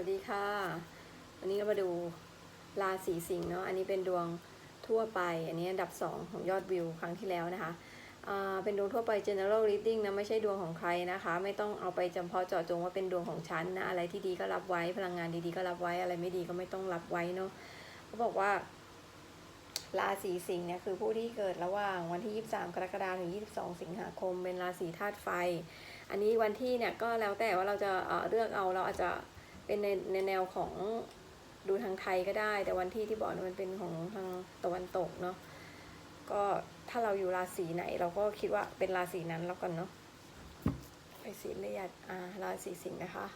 วัสดีค่ะ วันนี้ก็มาดูราศีสิงห์เนาะ อันนี้เป็นดวงทั่วไป อันนี้อันดับ 2 ของยอดวิวครั้งที่แล้วนะคะ เป็นดวงทั่วไป general reading นะ ไม่ใช่ดวงของใครนะคะ ไม่ต้องเอาไปจำเพาะเจาะจงว่าเป็นดวงของฉันนะ อะไรที่ดีก็รับไว้ พลังงานดีๆก็รับไว้ อะไรไม่ดีก็ไม่ต้องรับไว้เนาะเขาบอกว่าราศีสิงห์เนี่ยคือผู้ที่เกิดระหว่างวันที่ 23 กรกฎาคมถึง 22 สิงหาคม เป็นราศีธาตุไฟ อันนี้วันที่เนี่ยก็แล้วแต่ว่าเราจะเอ่อเลือกเอาเราอาจจะ เป็นในในแนวของดูทางไทยก็ได้ แต่วันที่ที่บอกมันเป็นของทางตะวันตกเนาะก็ถ้าเราอยู่ราศีไหน เราก็คิดว่าเป็นราศีนั้นแล้วกันเนาะไปสีเลียดอ่าราศีสิงห์นะคะ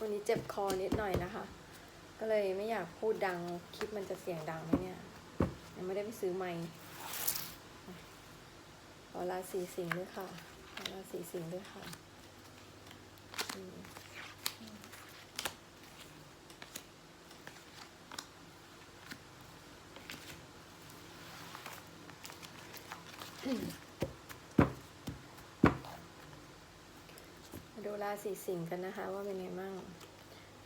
วันนี้เจ็บคอนิดหน่อยนะคะ ก็เลยไม่อยากพูดดังคลิปมันจะเสียงดังไหมเนี่ยยังไม่ได้ไปซื้อไมค์ อราศีสิงห์ด้วยค่ะขอราศีสิงห์ด้วยค่ะมาดูราศีสิงห์กันนะคะ ว่าเป็นไงมั่ง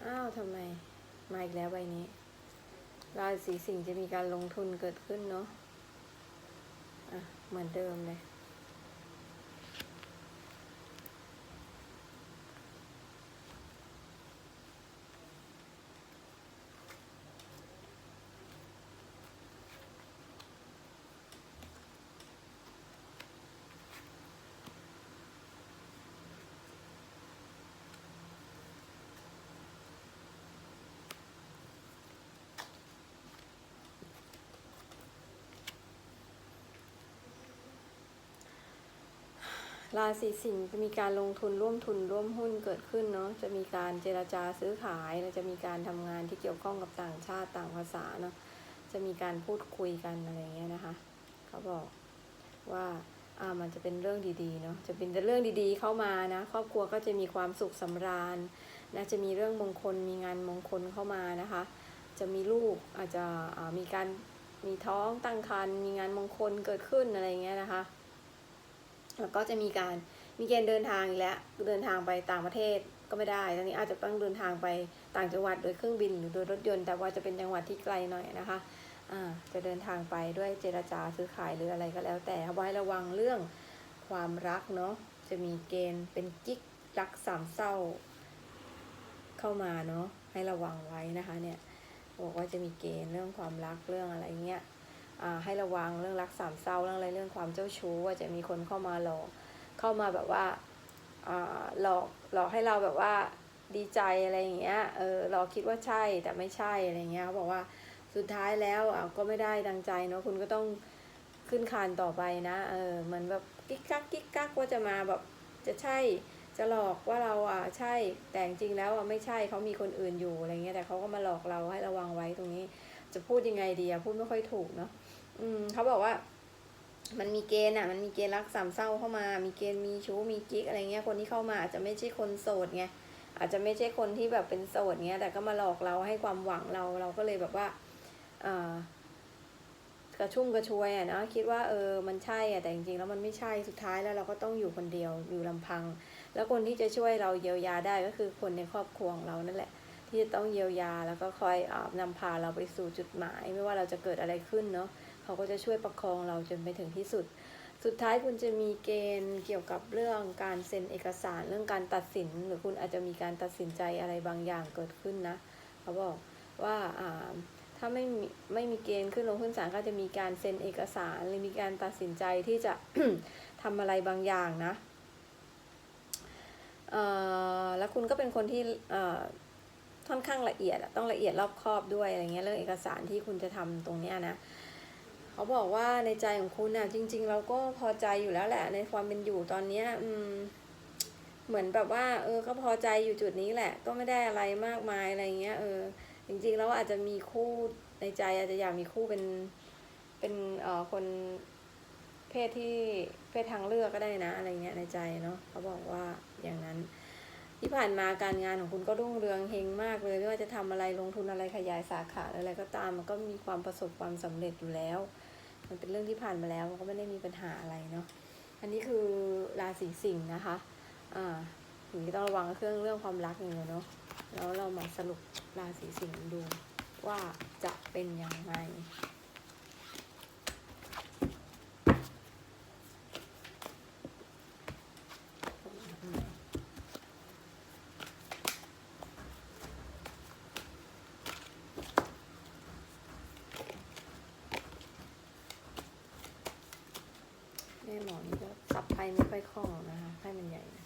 อ้าวทำไม มาอีกแล้วใบนี้ ราศีสิงห์จะมีการลงทุนเกิดขึ้นเนาะ อะ เหมือนเดิมเลย ราศีสิงห์จะมีการลงทุนร่วมทุนร่วมหุ้นเกิดขึ้นเนาะจะมีการเจราจาซื้อขายและจะมีการทำงานที่เกี่ยวข้องกับต่างชาติต่างภาษาเนาะจะมีการพูดคุยกันอะไรเงี้ยนะคะ เขาบอกว่าอ่ามันจะเป็นเรื่องดีๆเนาะจะเป็นเรื่องดีๆเข้ามานะครอบครัวก็จะมีความสุขสำราญนะจะมีเรื่องมงคลมีงานมงคลเข้ามานะคะ จะมีลูกอาจจะมีการมีท้องตั้งครรภ์มีงานมงคลเกิดขึ้นอะไรเงี้ยนะคะ แล้วก็จะมีการมีเกณฑ์เดินทางอีกแล้วเดินทางไปต่างประเทศก็ไม่ได้ตอนนี้อาจจะต้องเดินทางไปต่างจังหวัดโดยเครื่องบินหรือโดยรถยนต์ แต่ว่าจะเป็นจังหวัดที่ไกลหน่อยนะคะจะเดินทางไปด้วยเจรจาซื้อขายหรืออะไรก็แล้ว แต่ไว้ระวังเรื่องความรักเนาะจะมีเกณฑ์เป็นกิ๊กรักสามเศร้า เข้ามาเนาะให้ระวังไว้นะคะเนี่ยบอกว่าจะมีเกณฑ์เรื่องความรักเรื่องอะไรเงี้ย ให้ระวังเรื่องรักสามเศร้าเรื่องอะไรเรื่องความเจ้าชู้ว่าจะมีคนเข้ามาหลอกเข้ามาแบบว่าหลอกหลอกให้เราแบบว่าดีใจอะไรอย่างเงี้ยเออเราคิดว่าใช่แต่ไม่ใช่อะไรเงี้ยเขาบอกว่าสุดท้ายแล้วอะก็ไม่ได้ดังใจเนาะคุณก็ต้องขึ้นคานต่อไปนะเออเหมือนแบบกิ๊กกักกิ๊กกักว่าจะมาแบบจะใช่จะหลอกว่าเราอะใช่แต่จริงแล้วอะไม่ใช่เขามีคนอื่นอยู่อะไรเงี้ยแต่เขาก็มาหลอกเราให้ระวังไว้ตรงนี้ จะพูดยังไงดีอะพูดไม่ค่อยถูกเนาะ อืมเขาบอกว่า มันมีเกณฑ์อะ มันมีเกณฑ์รักสามเศร้าเข้ามา มีเกณฑ์มีชู้มีกิ๊กอะไรเงี้ย คนที่เข้ามาอาจจะไม่ใช่คนโสดไง อาจจะไม่ใช่คนที่แบบเป็นโสดเงี้ย แต่ก็มาหลอกเราให้ความหวังเรา เราก็เลยแบบว่าเออกระชุ่มกระชวยอะนะคิดว่าเออมันใช่อะแต่จริงๆแล้วมันไม่ใช่สุดท้ายแล้วเราก็ต้องอยู่คนเดียวอยู่ลำพัง แล้วคนที่จะช่วยเราเยียวยาได้ก็คือคนในครอบครัวของเรานั่นแหละ ที่จะต้องเยียวยาแล้วก็คอยอนำพาเราไปสู่จุดหมาย ไม่ว่าเราจะเกิดอะไรขึ้นเนาะ เขาก็จะช่วยประคองเราจนไปถึงที่สุด สุดท้ายคุณจะมีเกณฑ์เกี่ยวกับเรื่องการเซ็นเอกสารเรื่องการตัดสิน หรือคุณอาจจะมีการตัดสินใจอะไรบางอย่างเกิดขึ้นนะ เขาบอกว่าถ้าไม่มีไม่มีเกณฑ์ขึ้นลงขึ้นศาลก็จะมีการเซ็นเอกสารหรือมีการตัดสินใจที่จะทำอะไรบางอย่างนะแล้วคุณก็เป็นคนที่ค่อนข้างละเอียดต้องละเอียดรอบคอบด้วยอะไรเงี้ยเรื่องเอกสารที่คุณจะทำตรงเนี้ยนะ เขาบอกว่าในใจของคุณน่ะ จริง ๆ เราก็พอใจอยู่แล้วแหละ ในความเป็นอยู่ตอนเนี้ย อืม เหมือนแบบว่า เออ ก็พอใจอยู่จุดนี้แหละ ก็ไม่ได้อะไรมากมายอะไรเงี้ย เออ จริง ๆ แล้วอาจจะมีคู่ในใจ อาจจะอยากมีคู่เป็น เป็นเอ่อคนเพศที่เพศทางเลือกก็ได้นะ อะไรเงี้ยในใจเนาะเขาบอกว่าอย่างนั้น ที่ผ่านมาการงานของคุณก็รุ่งเรืองเฮงมากเลยไม่ว่าจะทำอะไรลงทุนอะไรขยายสาขาอะไรก็ตามมันก็มีความประสบความสำเร็จอยู่แล้ว มันเป็นเรื่องที่ผ่านมาแล้วมันก็ไม่ได้มีปัญหาอะไรเนาะอันนี้คือราศีสิงห์นะคะอ่าถึงต้องระวังเครื่องเรื่องความรักอย่างเดียวเนาะแล้วเรามาสรุปราศีสิงห์ดูว่าจะเป็นยังไง แม่หมอนี่ก็สับไพ่ไม่ค่อยคล่องหรอกนะคะไพ่มันใหญ่นะ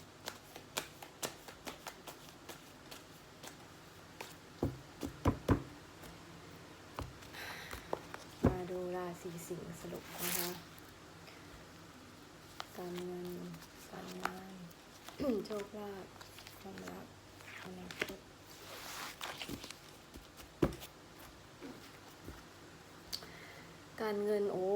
มาดูราศี สิ่งสรุปนะคะการเงินการงานโชคลาภความรักอนาคตการเงินโอ้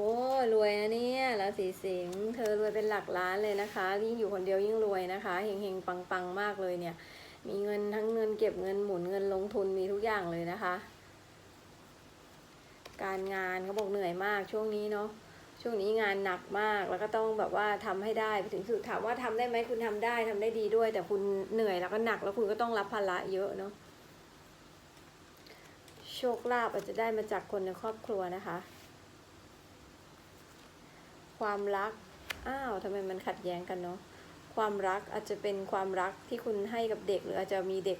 รวยนะเนี่ยราศีสิงห์เธอรวยเป็นหลักล้านเลยนะคะยิ่งอยู่คนเดียวยิ่งรวยนะคะเฮงเฮงปังปังๆมากเลยเนี่ย มีเงินทั้งเงินเก็บเงินหมุนเงินลงทุนมีทุกอย่างเลยนะคะ การงานเขาบอกเหนื่อยมากช่วงนี้เนาะช่วงนี้งานหนักมากแล้วก็ต้องแบบว่าทำให้ได้ไปถึงสุดถามว่าทำได้ไหมคุณทำได้ทำได้ดีด้วย แต่คุณเหนื่อยแล้วก็หนักแล้วคุณก็ต้องรับภาระเยอะเนาะโชคลาภอาจจะได้มาจากคนในครอบครัวนะคะ ความรักอ้าวทำไมมันขัดแย้งกันเนาะความรักอาจจะเป็นความรักที่คุณให้กับเด็ก หรืออาจจะมีเด็ก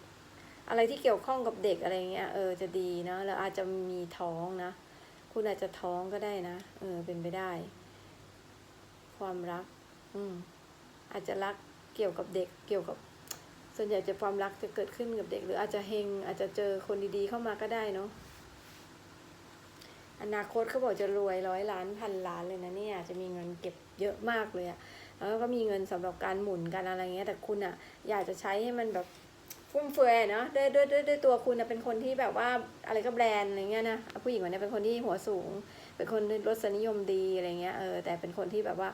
อะไรที่เกี่ยวข้องกับเด็กอะไรเงี้ยเออจะดีนะแล้วอาจจะมีท้องนะ คุณอาจจะท้องก็ได้นะ เออ เป็นไปได้ ความรัก อืม อาจจะรักเกี่ยวกับเด็ก เกี่ยวกับ ส่วนใหญ่จะความรักจะเกิดขึ้นกับเด็ก หรืออาจจะเฮง อาจจะเจอคนดีๆเข้ามาก็ได้เนาะ อนาคตเขาบอกจะรวยร้อยล้านพันล้านเลยนะเนี่ย จะมีเงินเก็บเยอะมากเลยอะแล้วก็มีเงินสำหรับการหมุนกันอะไรเงี้ย แต่คุณอะอยากจะใช้ให้มันแบบ ฟุ่มเฟือยเนาะด้วยด้วยด้วยด้วยตัวคุณนะเป็นคนที่แบบว่าอะไรก็แบรนด์อะไรเงี้ยนะผู้หญิงคนนี้เป็นคนที่หัวสูง เป็นคนรสนิยมดีอะไรเงี้ยเออแต่เป็นคนที่แบบว่า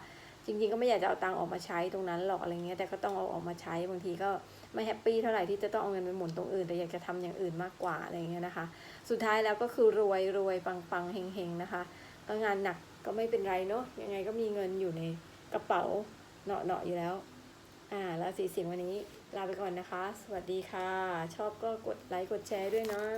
จริง ๆ ก็ไม่อยากจะเอาตังค์ออกมาใช้ตรงนั้นหรอกอะไรเงี้ยแต่ก็ต้องเอาออกมาใช้บางทีก็ไม่แฮปปี้เท่าไหร่ที่จะต้องเอาเงินไปหมุนตรงอื่นแต่อยากจะทำอย่างอื่นมากกว่าอะไรเงี้ยนะคะ สุดท้ายแล้วก็คือรวยรวยปังปังเฮงเฮงนะคะ ก็งานหนักก็ไม่เป็นไรเนาะยังไงก็มีเงินอยู่ในกระเป๋าเนาะเนาะอยู่แล้ว อ่าแล้วสีเสียงวันนี้ลาไปก่อนนะคะ สวัสดีค่ะ ชอบก็กดไลค์กดแชร์ด้วยเนาะ